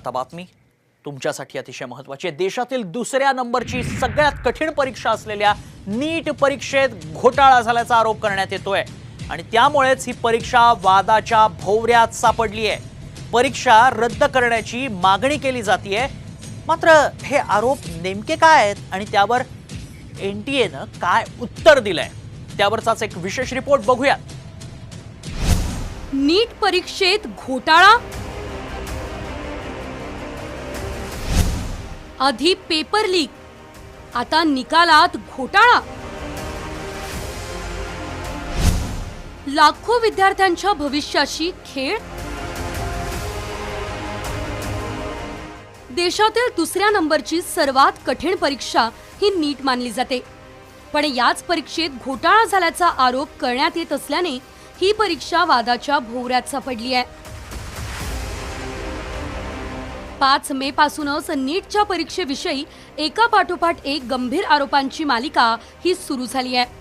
आता बातमी तुमच्यासाठी अतिशय महत्वाची आहे. देशातील दुसऱ्या नंबरची सगळ्यात कठीण परीक्षा असलेल्या नीट परीक्षेत घोटाळा झाल्याचा आरोप करण्यात येतोय. आणि त्यामुळेच ही परीक्षा वादाच्या भोवऱ्यात सापडली आहे. परीक्षा रद्द करण्याची मागणी केली जाते मात्र हे आरोप नेमके काय आहेत आणि त्यावर एन टी एनं काय उत्तर दिलंय? त्यावरचाच एक विशेष रिपोर्ट बघूयात. नीट परीक्षेत घोटाळा? आधी पेपर लीक. आता निकालात घोटाळा. लाखो विद्यार्थ्यांच्या भविष्याशी खेळ? देशातील दुसऱ्या नंबरची सर्वात कठीण परीक्षा ही नीट मानली जाते. पण याच परीक्षेत घोटाळा झाल्याचा आरोप करण्यात येत असल्याने ही परीक्षा वादाच्या भोवऱ्यात सापडली आहे. पाच मे पासूनच नीटच्या परीक्षेविषयी एका पाठोपाठ एक गंभीर आरोपांची मालिका ही सुरू झाली आहे.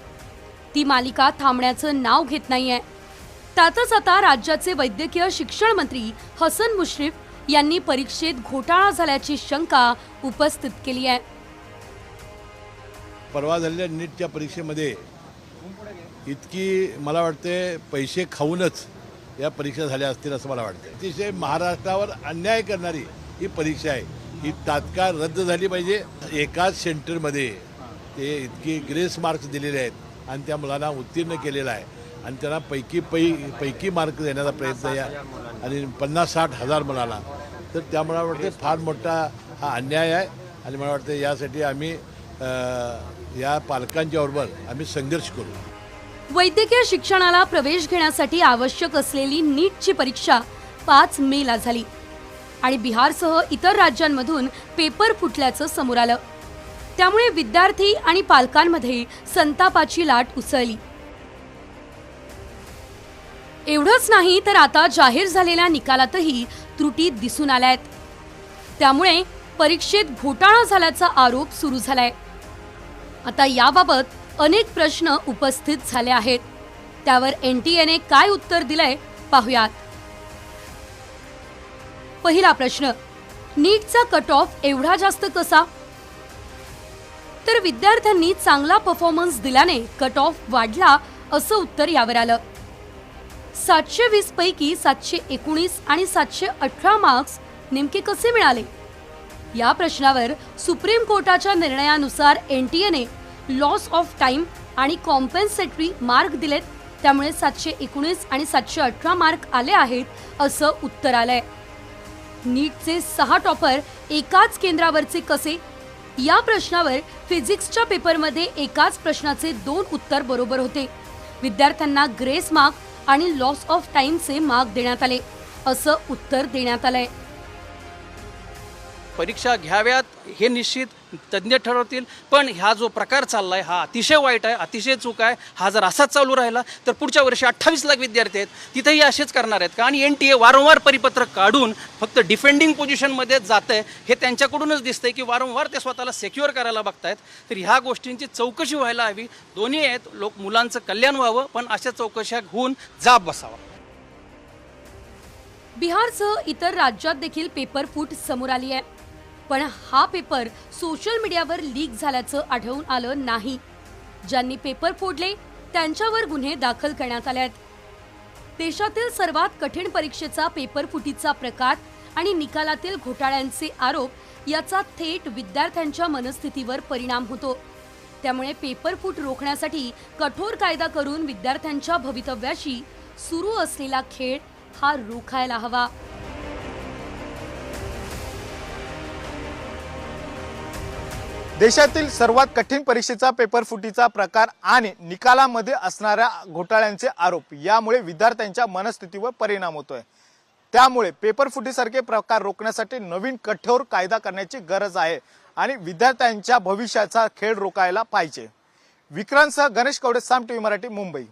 ती मालिका थांबण्याचं नाव घेत नाहीये. त्यातच आता राज्याचे वैद्यकीय शिक्षण मंत्री हसन मुश्रीफ यांनी परीक्षेत घोटाळा झाल्याची शंका उपस्थित केली आहे. परवा झालेल्या नीटच्या परीक्षेमध्ये इतकी मला वाटते पैसे खाऊनच या परीक्षा झाल्या असतील असं मला वाटतं अतिशय महाराष्ट्रावर अन्याय करणारी ही परीक्षा आहे. ही तात्काळ रद्द झाली पाहिजे. एकाच सेंटरमध्ये ते इतकी ग्रेस मार्क्स दिलेले आहेत आणि त्या मुलांना उत्तीर्ण केलेला आहे. आणि त्यांना पैकी पै पैकी मार्क देण्याचा प्रयत्न या आणि पन्नास साठ हजार मुलांना. तर त्यामुळे मला वाटते फार मोठा हा अन्याय आहे. आणि मला वाटतं यासाठी आम्ही या पालकांच्या बरोबर आम्ही संघर्ष करू. वैद्यकीय शिक्षणाला प्रवेश घेण्यासाठी आवश्यक असलेली नीटची परीक्षा पाच मे ला झाली. आणि बिहारसह इतर राज्यांमधून पेपर फुटल्याचं समोर आलं. त्यामुळे विद्यार्थी आणि पालकांमध्ये संतापाची लाट उसळली. एवढंच नाही तर आता जाहीर झालेल्या निकालातही त्रुटी दिसून आल्या आहेत त्यामुळे परीक्षेत घोटाळा झाल्याचा आरोप सुरू झालाय. आता याबाबत अनेक प्रश्न उपस्थित झाले आहेत. त्यावर एन टी एने काय उत्तर दिलंय पाहुयात. पहिला प्रश्न नीटचा कट ऑफ एवढा जास्त कसा? तर विद्यार्थ्यांनी चांगला परफॉर्मन्स दिल्याने कट ऑफ वाढला असं उत्तर यावर आलं. सातशे वीस पैकी सातशे एकोणीस आणि सातशे अठरा मार्क्स नेमके कसे मिळाले? या प्रश्नावर सुप्रीम कोर्टाच्या निर्णयानुसार एन टी एने लॉस ऑफ टाइम आणि कॉम्पेन्सेटरी मार्क दिलेत त्यामुळे सातशे एकोणीस आणि सातशे अठरा मार्क आले आहेत असं उत्तर आलंय. नीटचे सहा टॉपर एकाच केंद्रावरचे कसे? या प्रश्नावर फिजिक्सच्या पेपरमध्ये एकाच प्रश्नाचे दोन उत्तर बरोबर होते. विद्यार्थ्यांना ग्रेस मार्क आणि लॉस ऑफ टाइमचे मार्क देण्यात आले. असं उत्तर देण्यात आलंय. परीक्षा घ्याव्यात हे निश्चित तज्ज्ञ ठरवतील. पण हा जो प्रकार चालला आहे हा अतिशय वाईट आहे अतिशय चूक आहे. हा जर असाच चालू राहिला तर पुढच्या वर्षी अठ्ठावीस लाख विद्यार्थी आहेत. तिथेही असेच करणार आहेत का? आणि एन टी ए वारंवार परिपत्रक काढून फक्त डिफेंडिंग पोझिशनमध्ये जात आहे हे त्यांच्याकडूनच दिसतंय की वारंवार ते स्वतःला सेक्युअर करायला बघतायत. तर ह्या गोष्टींची चौकशी व्हायला हवी. दोन्ही आहेत लोक मुलांचं कल्याण व्हावं पण अशा चौकशा होऊन जाब बसावा. बिहारसह इतर राज्यात देखील पेपर फूट समोर आली आहे. पण हा पेपर सोशल मीडियावर लीक झाल्याचं आढळून आलं नाही. ज्यांनी पेपर फोडले त्यांच्यावर गुन्हे दाखल करण्यात आले आहेत. देशातील सर्वात कठीण परीक्षेचा पेपर फुटीचा प्रकार आणि निकालातील घोटाळ्यांचे आरोप याचा थेट विद्यार्थ्यांच्या मनस्थितीवर परिणाम होतो. त्यामुळे पेपर फूट रोखण्यासाठी कठोर कायदा करून विद्यार्थ्यांच्या भवितव्याशी सुरू असलेला खेळ हा रोखायला हवा. देशातील सर्वात कठीण परीक्षेचा पेपर फुटीचा प्रकार आणि निकालामध्ये असणाऱ्या घोटाळ्यांचे आरोप यामुळे विद्यार्थ्यांच्या मनस्थितीवर परिणाम होतोय. त्यामुळे पेपर फुटीसारखे प्रकार रोखण्यासाठी नवीन कठोर कायदा करण्याची गरज आहे आणि विद्यार्थ्यांच्या भविष्याचा खेळ रोखायला पाहिजे. विक्रांतसह गणेश कवडे साम टीव्ही मराठी मुंबई.